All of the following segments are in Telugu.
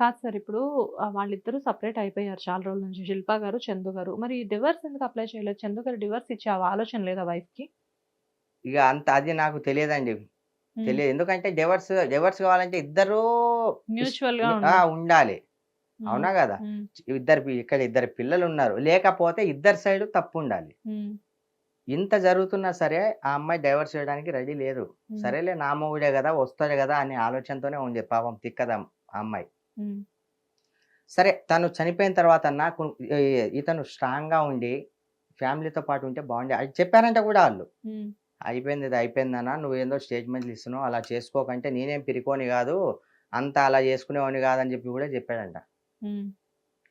కాదు సార్. ఇప్పుడు వాళ్ళిద్దరూ సపరేట్ అయిపోయారు చాలా రోజుల నుంచి. శిల్ప గారు చందు గారు. మరి డివర్స్ ఎందుకు అప్లై చేయలేదు? చందు గారు డివర్స్ ఇచ్చే ఆలోచన లేదా వైఫ్కి ఇక అంత అది నాకు తెలియదండి. తెలియదు. ఎందుకంటే డివర్స్ డివర్స్ కావాలంటే ఇద్దరు మ్యూచువల్గా ఉండాలి. అవునా కదా? ఇద్దరు ఇక్కడ ఇద్దరు పిల్లలు ఉన్నారు. లేకపోతే ఇద్దరు సైడ్ తప్పు ఉండాలి. ఇంత జరుగుతున్నా సరే ఆ అమ్మాయి డైవర్స్ చేయడానికి రెడీ లేదు. సరేలే నా మొగుడే కదా వస్తాడు కదా అనే ఆలోచనతోనే ఉంది. పాపం తిక్కదా ఆ అమ్మాయి. సరే తను చనిపోయిన తర్వాత నాకు ఇతను స్ట్రాంగ్గా ఉండి ఫ్యామిలీతో పాటు ఉంటే బాగుండే. అది చెప్పారంటే కూడా వాళ్ళు. అయిపోయింది ఇది అయిపోయిందన్నా నువ్వేందో స్టేట్మెంట్లు ఇస్తున్నావు అలా చేసుకోకంటే నేనేం పిరికోని కాదు అంత అలా చేసుకునేవాడిని కాదని చెప్పి కూడా చెప్పాడంట.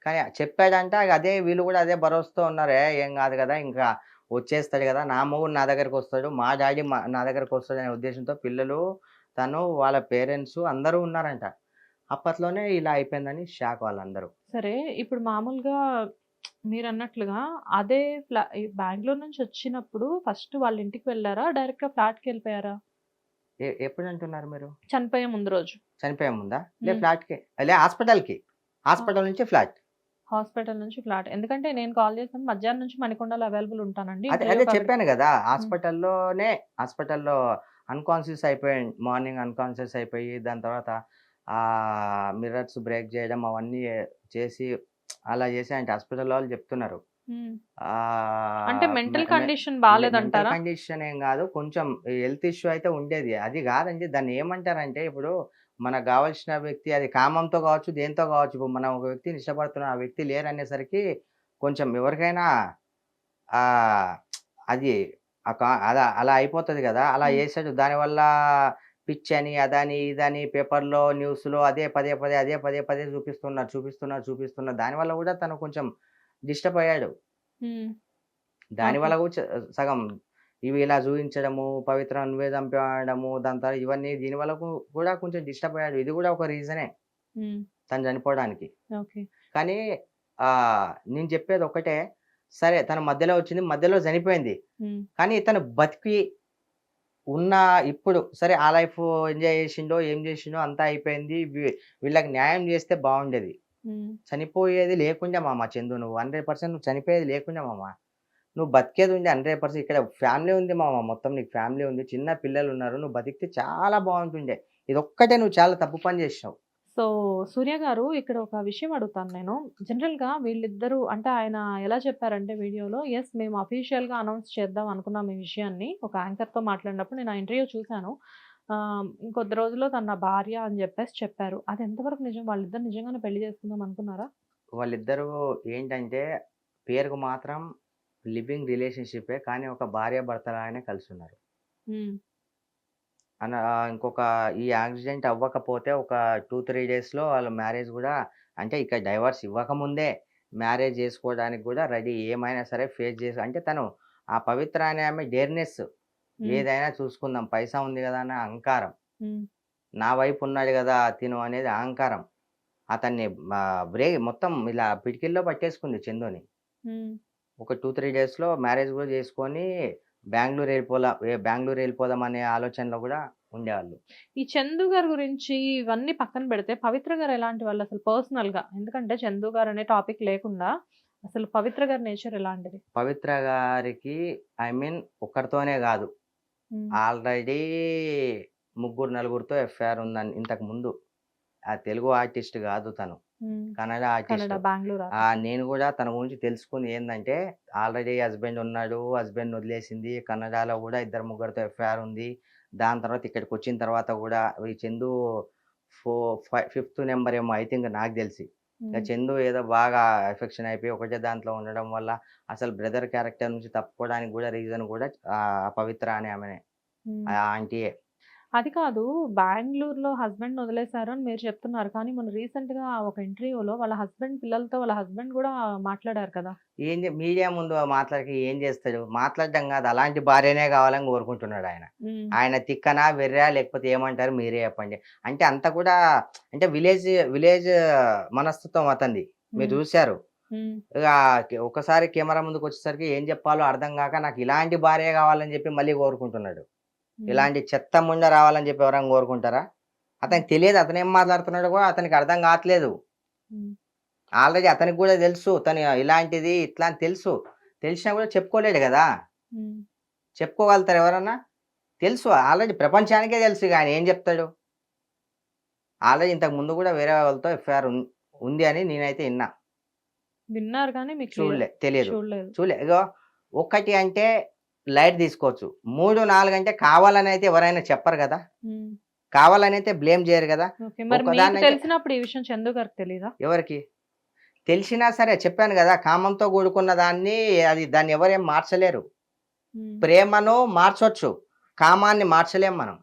కానీ చెప్పాడంటే అదే వీళ్ళు కూడా అదే భరోసాతో ఉన్నారు "ఏ, కాదు కదా ఇంకా వచ్చేస్తాడు కదా నా మొగుడు నా దగ్గరకు వస్తాడు మా డాడీ మా నా దగ్గరకు వస్తాడు అనే ఉద్దేశంతో పిల్లలు తను వాళ్ళ పేరెంట్స్ అందరూ ఉన్నారంట. అప్పట్లోనే ఇలా అయిపోయిందని షాక్ వాళ్ళందరూ. సరే ఇప్పుడు మామూలుగా మీరు అన్నట్లుగా అదే ఫ్లా బెంగళూరు నుంచి వచ్చినప్పుడు ఫస్ట్ వాళ్ళ ఇంటికి వెళ్ళారా? డైరెక్ట్గా ఫ్లాట్కి వెళ్ళిపోయారా? ఏ- ఎప్పుడు అంటున్నారు మీరు? చనిపోయే ముందు రోజు. చనిపోయే ముందా? లే మ్మ్. ఫ్లాట్కి లే హాస్పిటల్కి హాస్పిటల్ నుంచి ఫ్లాట్. హాస్పిటల్ నుంచి ఫ్లాట్. ఎందుకంటే నేను కాల్ చేసాను మధ్యాహ్నం నుంచి మణికొండలో అవైలబుల్ ఉంటానండి అదే చెప్పాను కదా హాస్పిటల్లోనే హాస్పిటల్లో అన్కాన్షియస్ అయిపోయి మార్నింగ్ అన్కాన్షియస్ అయిపోయి దాని తర్వాత ఆ మిర్రర్స్ బ్రేక్ చేయడం అవన్నీ చేసి అలా చేసి అంటే హాస్పిటల్ వాళ్ళు చెప్తున్నారు. అంటే మెంటల్ కండిషన్ బాగాలేదంటారా కండిషన్ ఏం కాదు. కొంచెం హెల్త్ ఇష్యూ అయితే ఉండేది. అది కాదండి దాన్ని ఏమంటారంటే ఇప్పుడు మనకు కావాల్సిన వ్యక్తి అది కామంతో కావచ్చు దేంతో కావచ్చు ఇప్పుడు మనం ఒక వ్యక్తిని ఇష్టపడుతున్న ఆ వ్యక్తి లేరు అనేసరికి కొంచెం ఎవరికైనా ఆ అది అలా అయిపోతుంది కదా. అలా. చేసాడు. దానివల్ల పిచ్ అని అదని ఇదని పేపర్లో న్యూస్లో అదే పదే పదే అదే పదే పదే చూపిస్తున్నారు చూపిస్తున్నారు చూపిస్తున్నారు. దానివల్ల కూడా తను కొంచెం డిస్టర్బ్ అయ్యాడు. దానివల్ల కూడా సగం ఇవి ఇలా చూపించడము పవిత్ర నువ్వే చంపడము దాని తర్వాత ఇవన్నీ దీనివల్ల కూడా కొంచెం డిస్టర్బ్ అయ్యాడు. ఇది కూడా ఒక రీజనే. తను చనిపోవడానికి. కానీ ఆ నేను చెప్పేది ఒకటే సరే తన మధ్యలో వచ్చింది మధ్యలో చనిపోయింది. కానీ తను బతికి ఉన్న ఇప్పుడు సరే ఆ లైఫ్ ఎంజాయ్ చేసిండో ఏం చేసిండో అంతా అయిపోయింది. వీళ్ళకి న్యాయం చేస్తే బాగుండేది. చనిపోయేది లేకుండా మామ చందు నువ్వు హండ్రెడ్ పర్సెంట్ నువ్వు చనిపోయేది లేకుండా మామ. నువ్వు బతికేది ఉంది హండ్రెడ్ పర్సెంట్. ఇక్కడ ఫ్యామిలీ ఉంది మామ మొత్తం నీకు ఫ్యామిలీ ఉంది. చిన్న పిల్లలు ఉన్నారు నువ్వు బతికితే చాలా బాగుంటుండే. ఇది ఒక్కటే నువ్వు చాలా తప్పు పని చేసినావు. సో సూర్య గారు ఇక్కడ ఒక విషయం అడుగుతాను నేను. జనరల్గా వీళ్ళిద్దరూ అంటే ఆయన ఎలా చెప్పారంటే వీడియోలో ఎస్ మేము అఫీషియల్గా అనౌన్స్ చేద్దాం అనుకున్నాం ఈ విషయాన్ని. ఒక యాంకర్తో మాట్లాడినప్పుడు నేను ఆ ఇంటర్వ్యూ చూశాను. ఇంకొద్ది రోజుల్లో తన భార్య అని చెప్పేసి చెప్పారు. అది ఎంతవరకు నిజం? వాళ్ళిద్దరు నిజంగానే పెళ్ళి చేసుకుందాం అనుకున్నారా? వాళ్ళిద్దరూ ఏంటంటే పేరుకు మాత్రం లివింగ్ రిలేషన్షిపే కానీ ఒక భార్య భర్తలాగానే కలిసి ఉన్నారు. అన్న ఇంకొక ఈ యాక్సిడెంట్ అవ్వకపోతే ఒక టూ త్రీ డేస్లో వాళ్ళ మ్యారేజ్ కూడా అంటే ఇక్కడ డైవర్స్ ఇవ్వకముందే మ్యారేజ్ చేసుకోవడానికి కూడా రెడీ. ఏమైనా సరే ఫేస్ చేసి అంటే తను ఆ పవిత్ర అనే ఆమె డేర్నెస్ ఏదైనా చూసుకుందాం. పైసా ఉంది కదా అనే అహంకారం. నా వైపు ఉన్నాడు కదా తిను అనేది అహంకారం. అతన్ని బ్రేక్ మొత్తం ఇలా పిటికిల్లో పట్టేసుకుంది చందుని. ఒక టూ త్రీ డేస్లో మ్యారేజ్ కూడా చేసుకొని బెంగళూరు వెళ్ళిపోలా బెంగళూరు వెళ్ళిపోదాం అనే ఆలోచనలో కూడా ఉండేవాళ్ళు. ఈ చందు గారి గురించి ఇవన్నీ పక్కన పెడితే పవిత్ర గారు ఎలాంటి వాళ్ళు అసలు పర్సనల్గా ఎందుకంటే చందు గారు అనే టాపిక్ లేకుండా అసలు పవిత్ర గారి నేచర్ ఎలాంటిది? పవిత్ర గారికి ఐ మీన్ ఒక్కరితోనే కాదు. ఆల్రెడీ ముగ్గురు నలుగురితో ఎఫ్ఐఆర్ ఉందని ఇంతకు ముందు. ఆ తెలుగు ఆర్టిస్ట్ కాదు తను. కన్నడ ఆర్టిస్ట్. కన్నడ బెంగళూరు ఆ! నేను కూడా తన గురించి తెలుసుకుంది ఏంటంటే ఆల్రెడీ హస్బెండ్ ఉన్నాడు హస్బెండ్ వదిలేసింది కన్నడలో కూడా ఇద్దరు ముగ్గురితో ఎఫ్ఐఆర్ ఉంది. దాని తర్వాత ఇక్కడికి వచ్చిన తర్వాత కూడా ఈ చందు ఫో ఫిఫ్త్ నెంబర్ ఏమో ఐ థింక్ నాకు తెలిసి. చందు ఏదో బాగా ఎఫెక్షన్ అయిపోయి ఒకటే దాంట్లో ఉండడం వల్ల అసలు బ్రదర్ క్యారెక్టర్ నుంచి తప్పుకోవడానికి కూడా రీజన్ కూడా పవిత్ర అనే ఆమెనే. ఆ ఆంటీయే. అది కాదు. బెంగళూరులో హస్బెండ్ వదిలేశారు అని మీరు చెప్తున్నారు. కానీ మొన్న రీసెంట్గా ఒక ఇంటర్వ్యూలో వాళ్ళ హస్బెండ్ పిల్లలతో వాళ్ళ హస్బెండ్ కూడా మాట్లాడారు కదా. ఏం మీడియా ముందు మాట్లాడక ఏం చేస్తాడు మాట్లాడడం కాదు. అలాంటి భార్యనే కావాలని కోరుకుంటున్నాడు ఆయన. ఆయన తిక్కనా వెర్రా లేకపోతే ఏమంటారు మీరే చెప్పండి. అంటే అంత కూడా అంటే విలేజ్ విలేజ్ మనస్తత్వం అతంది మీరు చూశారు. ఒకసారి కెమెరా ముందుకు వచ్చేసరికి ఏం చెప్పాలో అర్థం కాక నాకు ఇలాంటి భార్య కావాలని చెప్పి మళ్ళీ కోరుకుంటున్నాడు. ఇలాంటి చెత్త ముండ రావాలని చెప్పి ఎవరైనా కోరుకుంటారా? అతనికి తెలియదు అతను ఏం మాట్లాడుతున్నాడో కూడా అతనికి అర్థం కావట్లేదు. ఆల్రెడీ అతనికి కూడా తెలుసు. తను ఇలాంటిది ఇట్లా అని తెలుసు. తెలిసినా కూడా చెప్పుకోలేడు కదా. చెప్పుకోగలుగుతారు ఎవరన్నా? తెలుసు. ఆల్రెడీ ప్రపంచానికే తెలుసు కానీ ఏం చెప్తాడు? ఆల్రెడీ ఇంతకు ముందు కూడా వేరే వాళ్ళతో ఎఫ్ఐఆర్ ఉంది అని నేనైతే విన్నా. విన్నారు కానీ మీకు చూడలే తెలియదు. చూడలేదు. చూడలే. ఇగో ఒకటి అంటే లైట్ తీసుకోవచ్చు. మూడు నాలుగు అంటే కావాలని అయితే ఎవరైనా చెప్పరు కదా. కావాలని అయితే బ్లేమ్ చేయరు కదా. తెలిసినప్పుడు ఈ విషయం చందు గారికి తెలీదా? ఎవరికి? తెలిసినా సరే చెప్పాను కదా కామంతో కూడుకున్న దాన్ని అది దాన్ని ఎవరేం మార్చలేరు. ప్రేమను మార్చొచ్చు కామాన్ని మార్చలేం మనం.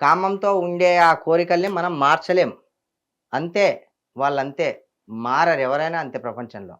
కామంతో ఉండే ఆ కోరికల్ని మనం మార్చలేం. అంతే వాళ్ళంతే మారరు ఎవరైనా అంతే ప్రపంచంలో.